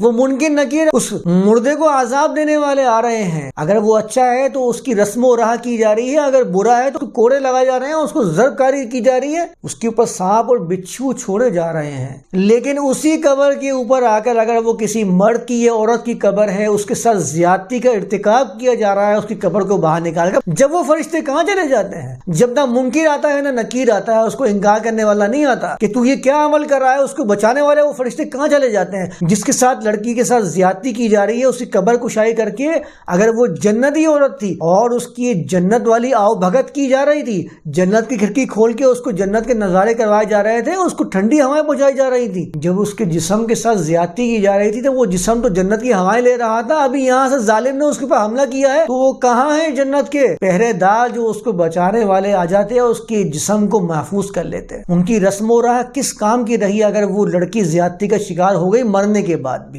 वो मुनकिन नकीर उस मुर्दे को आजाब देने वाले आ रहे हैं। अगर वो अच्छा है तो उसकी रस्म राह की जा रही है। अगर बुरा है तो कोड़े लगाए जा रहे हैं उसको जरबकारी की जा रही है। उसके ऊपर सांप और बिच्छू छोड़े जा रहे हैं। लेकिन उसी कबर के ऊपर आकर अगर वो किसी मर्द की या औरत की कबर है, उसके साथ ज्यादती का इरतकाब किया जा रहा है, उसकी कबर को बाहर निकाल कर जब वो फरिश्ते कहाँ चले जाते हैं? जब ना मुमकिन आता है, ना नकीर आता है, उसको इनकार करने वाला नहीं आता कि तू ये क्या अमल कर रहा है, उसको बचाने वाले वो फरिश्ते कहाँ चले जाते हैं? जिसके साथ लड़की के साथ ज्यादती की जा रही है, उसकी कबर कुशाई करके अगर वो जन्नती औरत थी और उसकी जन्नत वाली आओ भगत की जा रही थी, जन्नत की खिड़की खोल के उसको जन्नत के नज़ारे करवाए जा रहे थे, उसको ठंडी हवाएँ पहुंचाई जा रही थी। जब उसके जिसम के साथ ज्यादती की जा रही थी तो वो जिसम तो जन्नत की हवाएँ ले रहा था, अभी यहाँ से जालिम ने उसके ऊपर हमला किया है तो वो कहाँ है जन्नत के? पहरेदार जो उसको बचाने वाले आ जाते हैं, उसके जिसम को महफूज कर लेते हैं। उनकी रस्म राह किस काम की रही अगर वो लड़की ज्यादती का शिकार हो गई मरने के बाद भी?